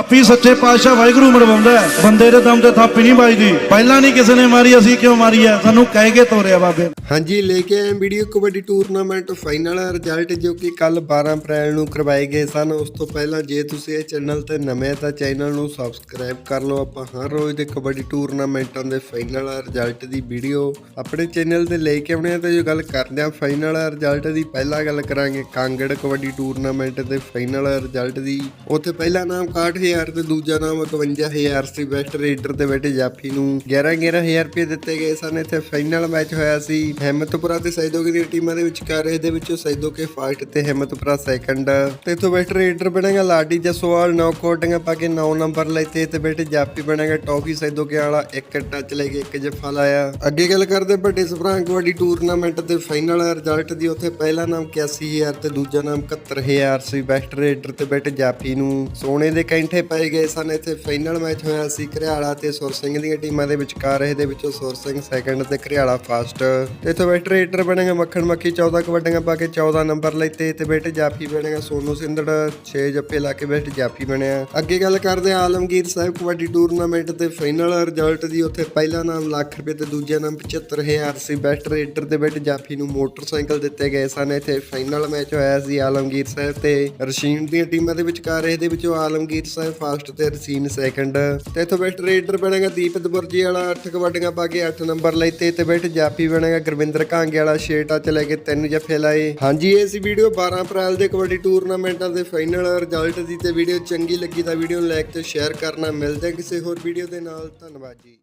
ਆਪੀ ਸੱਚੇ ਪਾਤਸ਼ਾਹ ਵਾਹਿਗੁਰੂ ਮਰਵਾਉਂਦਾ ਬੰਦੇ ਦੇ ਦਮ ਤੇ ਥਾਪੀ ਨਹੀਂ ਵੱਜਦੀ। ਪਹਿਲਾਂ ਨਹੀਂ ਕਿਸੇ ਨੇ ਮਾਰੀ, ਅਸੀਂ ਕਿਉਂ ਮਾਰੀ ਆ ਸਾਨੂੰ ਕਹਿ ਕੇ ਤੋਰਿਆ ਬਾਬੇ। ਹਾਂਜੀ, ਲੈ ਕੇ ਆਏ video kabaddi tournament final result ਜੋ ਕਿ ਕੱਲ 12 ਅਪ੍ਰੈਲ ਨੂੰ ਕਰਵਾਏ ਗਏ ਸਨ। ਉਸ ਤੋਂ ਪਹਿਲਾਂ ਜੇ ਤੁਸੀਂ ਇਹ ਚੈਨਲ ਤੇ ਨਵੇਂ ਤਾਂ ਚੈਨਲ ਨੂੰ ਸਬਸਕ੍ਰਾਈਬ ਕਰ ਲਓ। ਆਪਾਂ ਹਰ ਰੋਜ਼ ਦੇ ਕਬੱਡੀ ਟੂਰਨਾਮੈਂਟਾਂ ਦੇ ਫਾਈਨਲ ਰਿਜ਼ਲਟ ਦੀ ਵੀਡੀਓ ਆਪਣੇ ਚੈਨਲ ਤੇ ਲੈ ਕੇ ਆਉਣੇ ਆ ਤੇ ਜੋ ਗੱਲ ਕਰਦੇ ਆ ਫਾਈਨਲ ਰਿਜ਼ਲਟ ਦੀ ਪਹਿਲਾਂ ਗੱਲ ਕਰਾਂਗੇ। ਕਾਂਗੜ ਕਬੱਡੀ ਟੂਰਨਾਮੈਂਟ ਦੇ ਫਾਈਨਲ ਰਿਜ਼ਲਟ ਦੀ। ਉੱਥੇ ਪਹਿਲਾ ਨਾਮ 61000 ਤੇ ਦੂਜਾ ਨਾਮ 51000 ਸੀ ਬੈਸਟ ਰੇਡਰ ਤੇ ਬੈਠੇ ਜਾਫੀ ਨੂੰ। 11 11000 ਰੁਪਏ ਦਿੱਤੇ ਗਏ ਸਨ। ਇੱਥੇ ਫਾਈਨਲ ਮੈਚ ਹੋਇਆ ਸੀ। ਹਿੰਮਤਪੁਰਾ ਤੇ ਸੈਦੋਕੇ ਦੀਆਂ ਟੀਮਾਂ ਦੇ ਵਿਚਕਾਰ ਇਹਦੇ ਵਿੱਚੋਂ ਸੈਦੋਕੇ ਫਸਟ ਤੇ ਹਿੰਮਤਪੁਰਾ ਸੈਕੰਡ ਤੇ ਇਥੋਂ ਬੈਸਟ ਰੇਡਰ ਬਣੇਗਾ ਲਾਡੀ ਜਸਵਾਲ। ਨੌ ਕੋਟਿੰਗਾਂ ਪਾ ਕੇ 9 ਨੰਬਰ ਲੈਤੇ ਤੇ ਬੇਟੇ ਜਾਫੀ ਬਣੇਗਾ ਟੌਫੀ ਸੈਦੋਕੇ ਵਾਲਾ। ਇੱਕ ਟੱਚ ਲੈ ਕੇ ਇੱਕ ਜੱਫਾ ਲਾਇਆ। ਅੱਗੇ ਗੱਲ ਕਰਦੇ ਵੱਡੇ ਸਭਰਾਂ ਕਬੱਡੀ ਟੂਰਨਾਮੈਂਟ ਦੇ ਫਾਈਨਲ ਰਿਜ਼ਲਟ ਦੀ। ਉੱਥੇ ਪਹਿਲਾ ਨਾਮ 81000 ਤੇ ਦੂਜਾ ਨਾਮ 71000 ਸੀ। ਬੈਸਟ ਰੇਡਰ ਤੇ ਬੇਟੇ ਜਾਫੀ ਨੂੰ। ਸੋਨੇ ਦੇ ਕੈਂਠੇ ਪਏ ਗਏ ਸਨ। ਇੱਥੇ ਫਾਈਨਲ ਮੈਚ ਹੋਇਆ ਸੀ ਘਰਿਆਲਾ ਤੇ ਸੁਰ ਸਿੰਘ ਦੀਆਂ ਟੀਮਾਂ ਦੇ ਵਿਚਕਾਰ। ਇਹਦੇ ਵਿੱਚੋਂ ਸੁਰ ਸਿੰਘ ਸੈਕੰਡ ਤੇ ਘਰਿਆਲਾ ਫਸਟ ਇੱਥੇ ਬੈਸਟ ਰੇਡਰ ਬਣੇਗਾ ਮੱਖਣ ਮੱਖੀ 14 ਕਬੱਡੀਆਂ ਪਾ ਕੇ 14 ਨੰਬਰ ਲੈਤੇ ਤੇ ਬੇਟੇ ਜਾਫੀ ਬਣੇਗਾ ਸੋਨੂ ਸਿੰਧੜ 6 ਜੱਫੇ ਲਾ ਕੇ ਬੈਸਟ ਜਾਫੀ ਬਣਿਆ। ਅੱਗੇ ਗੱਲ ਕਰਦੇ ਹਾਂ ਆਲਮਗੀਰ ਸਾਹਿਬ ਕਬੱਡੀ ਟੂਰਨਾਮੈਂਟ ਦੇ ਫਾਈਨਲ ਰਿਜ਼ਲਟ ਦੀ। ਉੱਥੇ ਪਹਿਲਾ ਨਾਮ ਲੱਖ ਰੁਪਏ ਤੇ ਦੂਜਾ ਨਾਮ 75000 ਸੀ। ਬੈਸਟ ਰੇਡਰ ਦੇ ਬੇਟੇ ਜਾਫੀ ਨੂੰ ਮੋਟਰਸਾਈਕਲ ਦਿੱਤੇ ਗਏ ਸਨ। ਇੱਥੇ ਫਾਈਨਲ ਮੈਚ ਹੋਇਆ ਸੀ ਆਲਮਗੀਰ ਸਾਹਿਬ ਤੇ ਰਸ਼ੀਨ ਦੀਆਂ ਟੀਮਾਂ ਦੇ ਵਿਚਕਾਰ। ਇਹਦੇ ਵਿੱਚੋਂ ਆਲਮਗੀਰ ਸਾਹਿਬ ਫਸਟ ਤੇ ਰਸ਼ੀਨ ਸੈਕੰਡ ਤੇ ਇੱਥੋਂ ਬੈਸਟ ਰੇਡਰ ਬਣੇਗਾ ਦੀਪਕ ਬੁਰਜੀ ਵਾਲਾ 8 ਕਬੱਡੀਆਂ ਪਾ ਕੇ 8 ਨੰਬਰ ਲੈਤੇ ਤੇ ਬੈਸਟ ਜਾਫੀ ਬਣੇਗਾ ਗੁਰਵਿੰਦਰ ਕਾਂਗੇ ਵਾਲਾ 6 ਟੱਚ ਲੈ ਕੇ ਤਿੰਨ ਜੱਫੇ ਲਾਏ। ਹਾਂਜੀ, ਇਹ ਸੀ ਵੀਡੀਓ 12 ਅਪ੍ਰੈਲ ਦੇ ਕਬੱਡੀ ਟੂਰਨਾਮੈਂਟਾਂ ਦੇ ਫਾਈਨਲ ਰਿਜ਼ਲਟ ਦੀ ਤੇ ਵੀਡੀਓ ਚੰਗੀ ਲੱਗੀ ਤਾਂ ਵੀਡੀਓ ਨੂੰ ਲਾਈਕ ਤੇ ਸ਼ੇਅਰ ਕਰਨਾ। ਮਿਲਦੇ ਕਿਸੇ ਹੋਰ ਵੀਡੀਓ ਦੇ ਨਾਲ। ਧੰਨਵਾਦ ਜੀ।